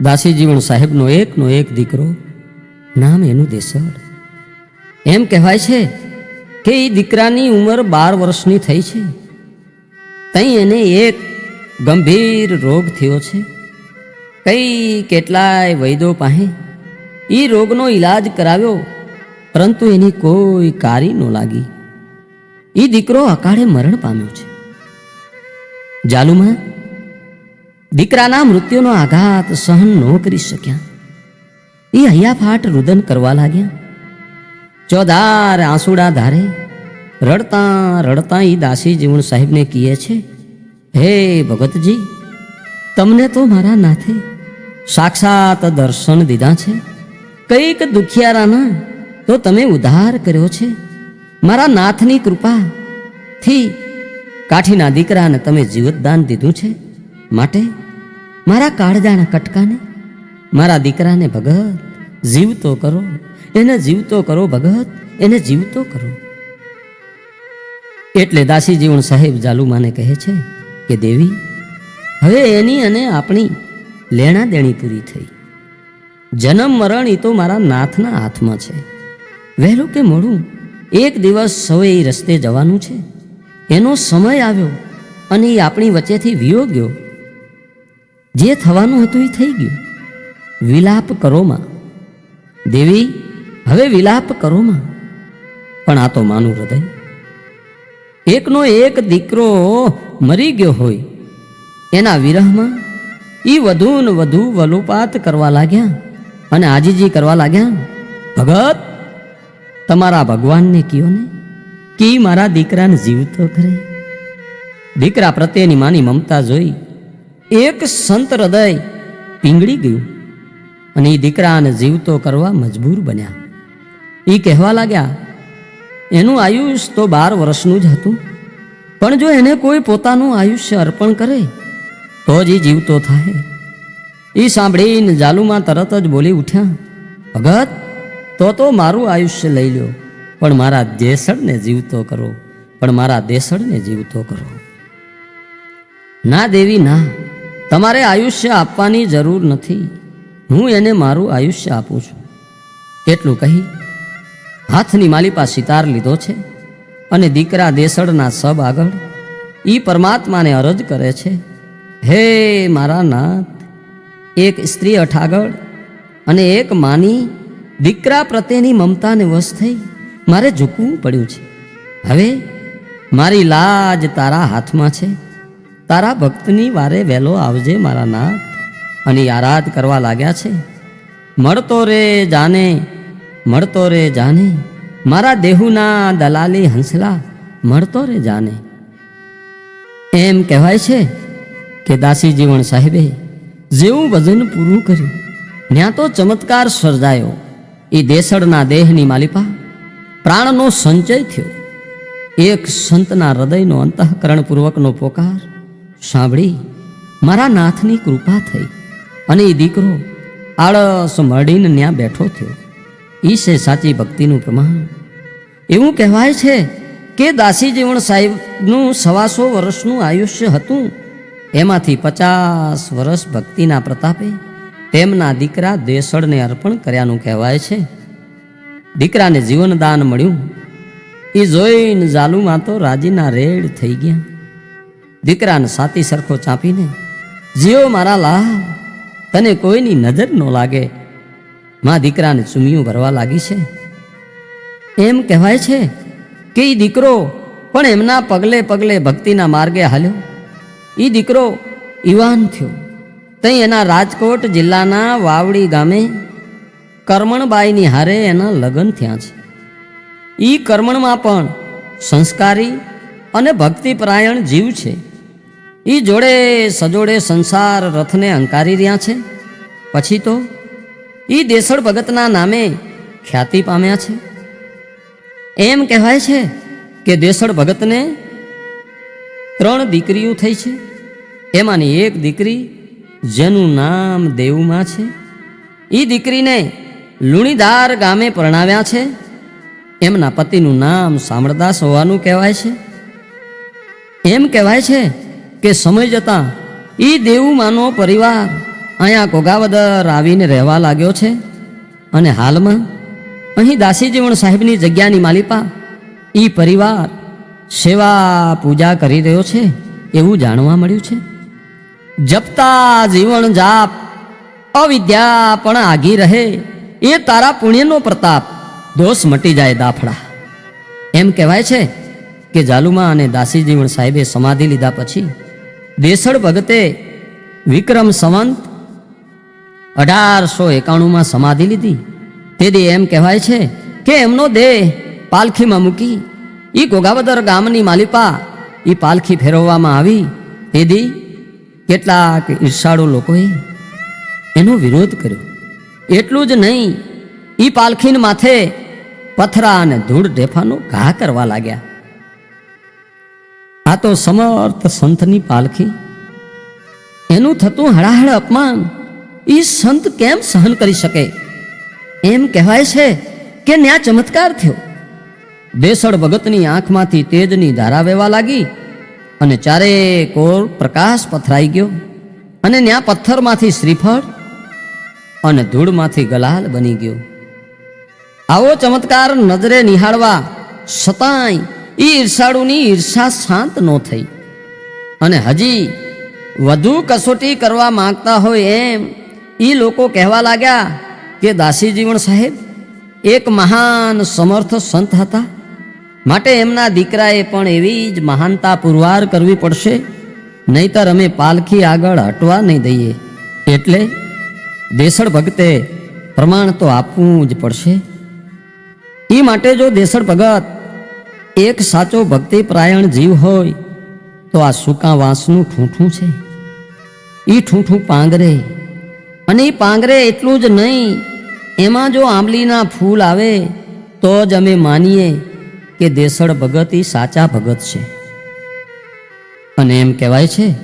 દાસી જીવણ સાહેબનો એકનો એક દીકરો નામ એનું દેસડ એમ કહેવાય છે કે એ દીકરાની ઉંમર બાર વર્ષની થઈ છે. તઈ એને એક ગંભીર રોગ થયો છે. કઈ કેટલાય વૈદો પાસે એ રોગનો ઈલાજ કરાવ્યો, પરંતુ એની કોઈ કારી ન લાગી. એ દીકરો અકાળે મરણ પામ્યો છે. જાલુમાં દીકરાના મૃત્યુનો આઘાત સહન ન કરી શક્યા. એ હૈયાફાટ રુદન કરવા લાગ્યા. ચોદાર આંસુડા ધારે, રડતા રડતા એ દાસી જીવણ સાહેબને કહે છે, હે ભગતજી, તમને તો મારા નાથે સાક્ષાત દર્શન દીધા છે. કંઈક દુખિયારાના તો તમે ઉદ્ધાર કર્યો છે. મારા નાથની કૃપાથી કાઠીના દીકરાને તમે જીવતદાન દીધું છે. માટે મારા કાળજાના કટકાને, મારા દીકરાને ભગત, જીવતો કરો, એને જીવતો કરો ભગત, એને જીવતો કરો. એટલે દાસી જીવણ સાહેબ જાલુમાને કહે છે કે, દેવી, હવે એની અને આપણી લેણા દેણી પૂરી થઈ. જન્મ મરણ એ તો મારા નાથના હાથમાં છે. વહેલું કે મોડું, એક દિવસ સૌએ એ રસ્તે જવાનું છે. એનો સમય આવ્યો અને એ આપણી વચ્ચેથી વિયો ગયો. જે થવાનું હતું એ થઈ ગયું. વિલાપ કરોમાં. દેવી, હવે વિલાપ કરોમાં. પણ આ તો માનું હૃદય. એકનો એક દીકરો મરી ગયો હોય. એના વિરહમાં એ વધુ ને વધુ વલુપાત કરવા લાગ્યા અને આજીજી કરવા લાગ્યા, ભગત, તમારા ભગવાનને કયો ને કે મારા દીકરાને જીવતો કરે? દીકરા પ્રત્યેની માની મમતા જોઈ એક સંત હૃદય પીંગળી ગયું અને એ દીકરાને જીવતો કરવા મજબૂર બન્યા. એ કહેવા લાગ્યા, એનું આયુષ તો બાર વર્ષનું જ હતું, પણ જો એને કોઈ પોતાનું આયુષ્ય અર્પણ કરે, તો જ એ જીવતો થાય. એ સાંભળીને જાલુમાં તરત જ બોલી ઉઠ્યા, ભગત, તો તો મારું આયુષ્ય લઈ લ્યો, પણ મારા દેસળને જીવતો કરો, પણ મારા દેસળને જીવતો કરો. ના દેવી, ના. તમારે આયુષ્ય આપવાની જરૂર નથી. હું એને મારું આયુષ્ય આપું છું. એટલું કહી, હાથની માલિપા સિતાર લીધો છે અને દીકરા દેસડના સબ આગળ ઈ પરમાત્માને અરજ કરે છે, હે મારા નાથ એક સ્ત્રી અઠાગળ અને એક માની દીકરા પ્રત્યેની મમતાને વશ થઈ મારે ઝૂકવું પડ્યું છે. હવે મારી લાજ તારા હાથમાં છે. તારા ભક્તની વારે વહેલો આવજે મારા નાથ અને યારાદ કરવા લાગ્યા છે. મળતો રે જાને, મળતો રે જાને, મારા દેહુના દલાલી હંસલા, મળતો રે જાને. એમ કહેવાય છે કે દાસી જીવણ સાહેબે જેવું વજન પૂરું કર્યું ત્યાં તો ચમત્કાર સર્જાયો. એ દેસડના દેહની માલિપા, પ્રાણનો સંચય થયો. એક સંતના હૃદયનો અંતઃકરણપૂર્વકનો પોકાર સાંભળી, મારા નાથની કૃપા થઈ અને એ દીકરો આળસ મળીને ત્યાં બેઠો થયો. ઈ છે સાચી ભક્તિનું પ્રમાણ. એવું કહેવાય છે કે દાસી જીવણ સાહેબનું સવાસો વર્ષનું આયુષ્ય હતું. એમાંથી પચાસ વર્ષ ભક્તિના પ્રતાપે તેમના દીકરા દેસળને અર્પણ કર્યાનું કહેવાય છે. દીકરાને જીવનદાન મળ્યું. એ જોઈને જાલુમાં તો રાજીના રેડ થઈ ગયા. દીકરાને સાતી સરખો ચાંપીને, જીઓ મારા લાલ તને કોઈની નજર ન લાગે. માં દીકરાને ચુમિયું ભરવા લાગી છે. એમ કહેવાય છે કે એ દીકરો પણ એમના પગલે પગલે ભક્તિના માર્ગે હાલ્યો. એ દીકરો યુવાન થયો. તઈ એના રાજકોટ જિલ્લાના વાવડી ગામે કરમણબાઈની હારે એના લગ્ન થયા છે. એ કર્મણમાં પણ સંસ્કારી અને ભક્તિપરાયણ જીવ છે. એ જોડે સજોડે સંસાર રથને અંકારી રહ્યા છે. પછી તો એ દેસળ ભગતના નામે ખ્યાતિ પામ્યા છે. એમ કહેવાય છે કે દેસળ ભગતને ત્રણ દીકરીઓ થઈ છે. એમાંની એક દીકરી જેનું નામ દેવમાં છે. એ દીકરીને લુણીધાર ગામે પરણાવ્યા છે. એમના પતિનું નામ સામળદાસ હોવાનું કહેવાય છે. એમ કહેવાય છે કે સમય જતાં એ દેવુમાનો પરિવાર અહીંયા કોગાવદર આવીને રહેવા લાગ્યો છે. અને હાલમાં અહીં દાસીજીવણ સાહેબની જગ્યાની માલિપા એ પરિવાર સેવા પૂજા કરી રહ્યો છે એવું જાણવા મળ્યું છે. જપતા જીવન જાપ, અવિદ્યા પણ આગી રહે, એ તારા પુણ્યનો પ્રતાપ, દોષ મટી જાય દાફડા. એમ કહેવાય છે કે જાલુમા અને દાસીજીવણ સાહેબે સમાધિ લીધા પછી દેસળ ભગતે વિક્રમ સંવંત અઢારસો એકાણુંમાં સમાધિ લીધી. તેથી એમ કહેવાય છે કે એમનો દેહ પાલખીમાં મૂકી એ ગોગાવદર ગામની માલિપા એ પાલખી ફેરવવામાં આવી. તેથી કેટલાક ઈર્ષાળુ લોકોએ એનો વિરોધ કર્યો. એટલું જ નહીં એ પાલખીન માથે પથરા અને ધૂળ ઢેફાનો ઘા કરવા લાગ્યા. આ તો સમર્થ સંતની પાલખી. એનું થતું હળાહળ અપમાન એ સંત કેમ સહન કરી શકે? એમ કહેવાય છે કે ન્યા ચમત્કાર થયો. દેસળ ભગતની આંખમાંથી તેજની ધારા વહેવા લાગી અને ચારે કોર પ્રકાશ પથરાઈ ગયો અને ન્યા પથ્થરમાંથી શ્રીફળ અને ધૂળમાંથી ગલાલ બની ગયો. આવો ચમત્કાર નજરે નિહાળવા છતાંય ઈ ઈર્ષાળુની ઈર્ષા શાંત ન થઈ. અને હજી વધુ કસોટી કરવા માંગતા હોય એમ એ લોકો કહેવા લાગ્યા કે દાસીજીવણ સાહેબ, એક મહાન સમર્થ સંત હતા. માટે એમના દીકરાએ પણ એવી જ મહાનતા પુરવાર કરવી પડશે, નહીતર અમે પાલખી આગળ હટવા નહીં દઈએ. એટલે દેસળ ભગતે પ્રમાણ તો આપવું જ પડશે. એ માટે જો દેસળ ભગત એક સાચો ભક્તિપ્રાયણ જીવ હોય, તો આ સૂકા વાંસનું ઠૂંઠું છે. એ ઠૂંઠું પાંગરે, અને એ પાંગરે એટલું જ નહીં, એમાં જો આંબલીના ફૂલ આવે, તો જ અમે માનીએ કે દેસળ ભગત એ સાચા ભગત છે. અને એમ કહેવાય છે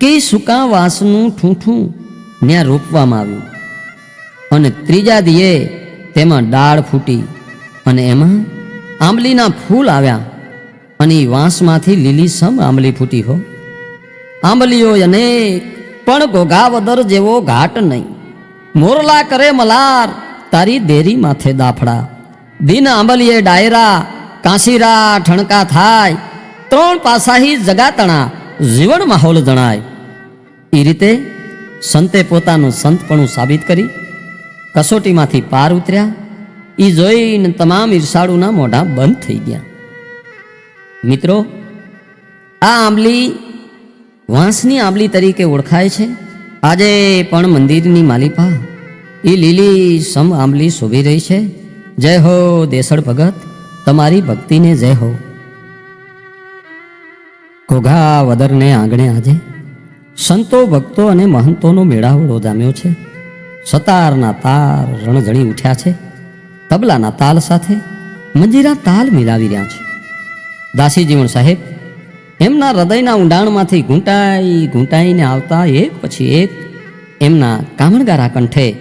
કે સૂકા વાંસનું ઠૂંઠું ત્યાં રોપવામાં આવ્યું. અને ત્રીજા દિયે તેમાં ડાળ ફૂટી, અને એમાં આંબલીના ફૂલ આવ્યા અને વાંસમાંથી લીલીસમ આંબલી ફૂટી હો. આંબલીઓ અનેક, પણ ઘોઘાવદર જેવો ઘાટ નહીં. મોરલા કરે મલાર, તારી દેરી માથે દાફડા. દિન આંબલીએ ડાયરા, કાંસીરા, ઠણકા થાય. ત્રણ પાસાહી જગાતણા, જીવન માહોલ જણાય. એ રીતે સંતે પોતાનું સંતપણું સાબિત કરી, કસોટીમાંથી પાર ઉતર્યા. એ જોઈને તમામ ઈર્ષાળુના મોઢા બંધ થઈ ગયા. મિત્રો, આ આંબલી વાંસની આંબલી તરીકે ઓળખાય છે. આજે પણ મંદિરની માલિપા એ લીલી સમ આંબલી શોભી રહી છે. જય હો દેસળ ભગત, તમારી ભક્તિને જય હો. ઘોઘા વદરને આંગણે આજે સંતો, ભક્તો અને મહંતોનો મેળાવડો જામ્યો છે. સતારના તાર રણઝણી ઉઠ્યા છે. તબલાના તાલ સાથે મંજીરા તાલ મિલાવી રહ્યા છે. દાસીજીવણ સાહેબ, એમના હૃદયના ઊંડાણમાંથી ઘૂંટાઈ ઘૂંટાઈને આવતા એક પછી એક એમના કામણગારા કંઠે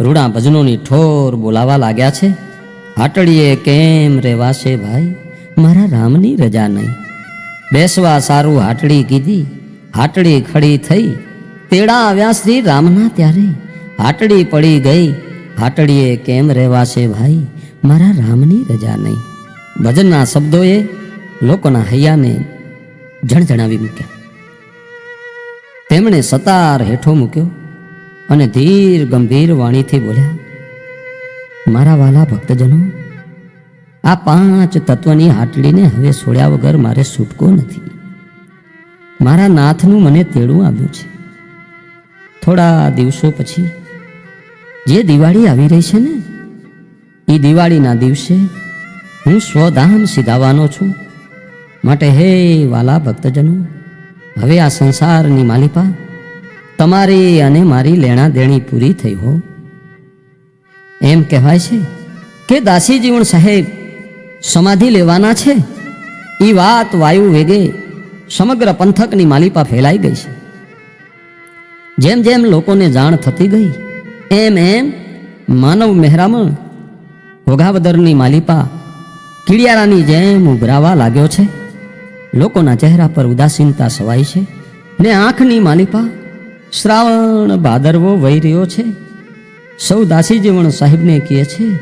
રૂડા ભજનોની ઠોર બોલાવા લાગ્યા છે. હાટડીએ કેમ રહેવાશે ભાઈ? મારા રામની રજા નહીં. બેસવા સારું હાટડી કીધી. હાટડી ખડી થઈ. તેડા આવ્યા શ્રી રામના ત્યારે. હાટડી પડી ગઈ. હાટડીએ કેમ રહેવાશે ભાઈ? મારા રામની રજા નહીં. ભજનના શબ્દોએ લોકોના હૈયાને જણજણાવી મૂક્યા. તેમણે સતાર હેઠો મૂક્યો અને ધીર ગંભીર વાણીથી બોલ્યા, મારા વાલા ભક્તજનો, આ પાંચ તત્વની હાટલીને હવે છોડ્યા વગર મારે છૂટકો નથી. મારા નાથનું મને તેડું આવ્યું છે. થોડા દિવસો પછી જે દિવાળી આવી રહી છે ને, એ દિવાળીના દિવસે હું સ્વધામ સીધાવાનો છું. માટે હે વાલા ભક્તજનો, હવે આ સંસારની માલિપા તમારી અને મારી લેણા દેણી પૂરી થઈ હો. એમ કહેવાય છે કે દાસીજીવણ સાહેબ સમાધિ લેવાના છે. એ વાત વાયુ વેગે સમગ્ર પંથકની માલિપા ફેલાઈ ગઈ છે. જેમ જેમ લોકોને જાણ થતી ગઈ એમ એમ માનવ મહેરામણ ઘોઘાવદરની માલિપા કીડિયારાની જેમ ઉભરાવા લાગ્યો છે. લોકોના ચહેરા પર ઉદાસીનતા સવાઈ છે ને આંખની માલિપા શ્રાવણ ભાદરવો વહી રહ્યો છે. સૌ દાસીજીવણ સાહેબને કહે છે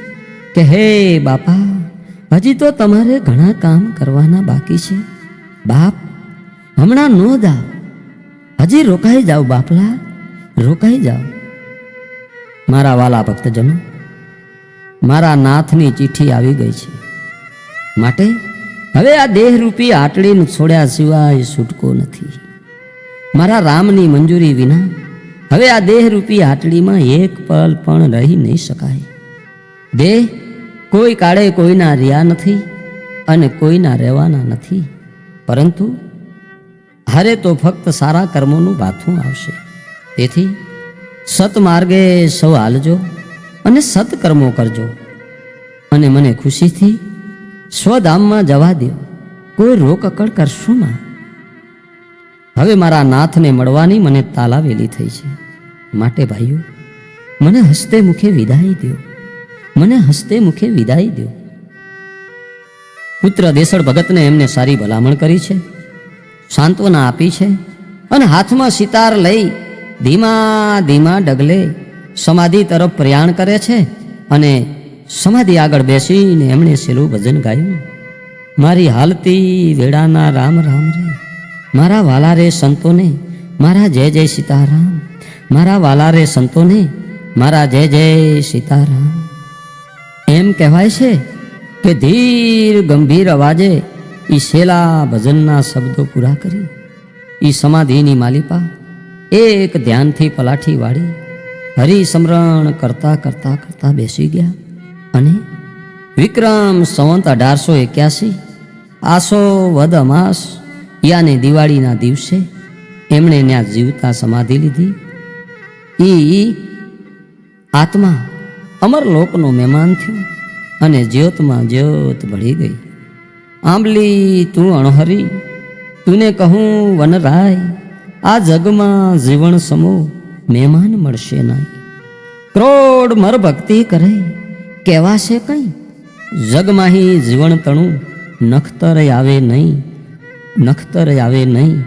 કે, હે બાપા, હજી તો તમારે ઘણા કામ કરવાના બાકી છે. બાપ, હમણાં નો જાઓ. હજી રોકાઈ જાઓ બાપલા, રોકાઈ જાઓ. મારા વાલા ભક્તજનો, મારા નાથની ચિઠ્ઠી આવી ગઈ છે. માટે હવે આ દેહરૂપી આટલીને છોડ્યા સિવાય છૂટકો નથી. મારા રામની મંજૂરી વિના હવે આ દેહરૂપી આટલીમાં એક પલ પણ રહી નહીં શકાય. દેહ કોઈ કાળે કોઈના રહ્યા નથી અને કોઈના રહેવાના નથી. પરંતુ હારે તો ફક્ત સારા કર્મોનું બાથું આવશે. તેથી સતમાર્ગે સૌ હાલજો અને સત્કર્મો કરજો. અને મને ખુશીથી સ્વધામમાં જવા દો. કોઈ રોકકડ કરશું ના. હવે મારા નાથને મળવાની મને તાલાવેલી થઈ છે. માટે ભાઈઓ, મને હસ્તે મુખે વિદાય દો. મને હસ્તે મુખે વિદાય દો. પુત્ર દેસળ ભગતને એમને સારી ભલામણ કરી છે. સાંત્વના આપી છે. અને હાથમાં સિતાર લઈ ધીમા ધીમા ડગલે સમાધિ તરફ પ્રયાણ કરે છે અને સમાધિ આગળ બેસીને એમણે સેલું ભજન ગાયું. મારી હાલતી વેળાના રામ રામ રે, મારા વાલા રે સંતોને, મારા જય જય સીતારામ, મારા વાલા રે સંતોને, મારા જય જય સીતારામ. એમ કહેવાય છે કે ધીર, ગંભીર અવાજે ઈ શેલા ભજનના શબ્દો પૂરા કરી. ઈ સમાધિની માલિપા એક ધ્યાનથી પલાઠી વાળી હરિ સમરણ કરતા કરતા કરતા બેસી ગયા અને વિક્રમ સંવંત અઢારસો એક્યાસી, આસો વદ અમાસ, યાને દિવાળીના દિવસે એમણે ત્યાં જીવતા સમાધિ લીધી. એ આત્મા અમરલોકનો મહેમાન થયો અને જ્યોતમાં જ્યોત ભળી ગઈ. આંબલી, તું અણહરી, તુને કહું વનરાય આ જગમાં જીવન સમો મહેમાન મળશે નહીં. ક્રોડ મર ભક્તિ કરે, કહેવાશે કંઈ? જગમાહી જીવન તણું નખતર આવે નહીં, નખતર આવે નહીં.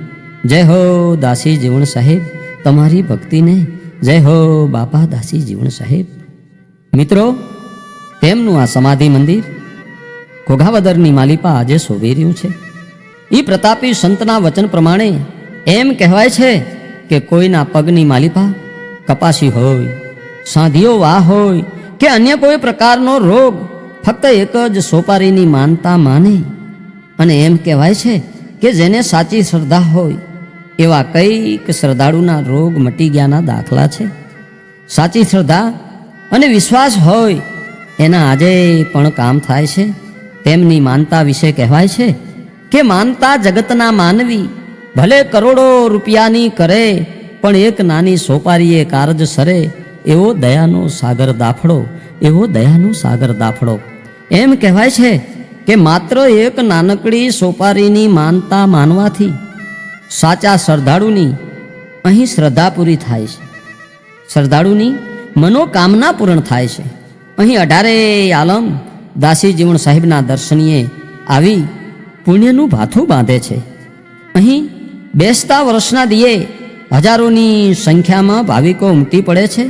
જય હો દાસી જીવણ સાહેબ, તમારી ભક્તિને જય હો બાપા દાસી જીવણ સાહેબ. મિત્રો, તેમનું આ સમાધિ મંદિર ઘોઘાવદરની માલિપા આજે શોભી રહ્યું છે. એ પ્રતાપી સંતના વચન પ્રમાણે એમ કહેવાય છે કે કોઈના પગની માલિપા કપાસી હોય સાંધિયો વાહ હોય કે અન્ય કોઈ પ્રકારનો રોગ ફક્ત એક જ સોપારીની માનતા માને. અને એમ કહેવાય છે કે જેને સાચી શ્રદ્ધા હોય, એવા કંઈક શ્રદ્ધાળુના રોગ મટી ગયાના દાખલા છે. સાચી શ્રદ્ધા અને વિશ્વાસ હોય, એના આજે પણ કામ થાય છે. તેમની માનતા વિશે કહેવાય છે કે માનતા જગતના માનવી ભલે કરોડો રૂપિયાની કરે, પણ એક નાની સોપારીએ કારજ સરે. એવો દયાનો સાગર દાફડો, એવો દયાનો સાગર દાફડો. એમ કહેવાય છે કે માત્ર એક નાનકડી સોપારીની માનતા માનવાથી સાચા શ્રદ્ધાળુની અહીં શ્રદ્ધા પૂરી થાય છે. શ્રદ્ધાળુની મનોકામના પૂર્ણ થાય છે. અહીં અઢારે આલમ દાસી જીવણ સાહેબના દર્શનીએ આવી પુણ્યનું ભાથું બાંધે છે. અહીં બેસતા વર્ષના દિયે હજારોની સંખ્યામાં ભાવિકો ઉમટી પડે છે.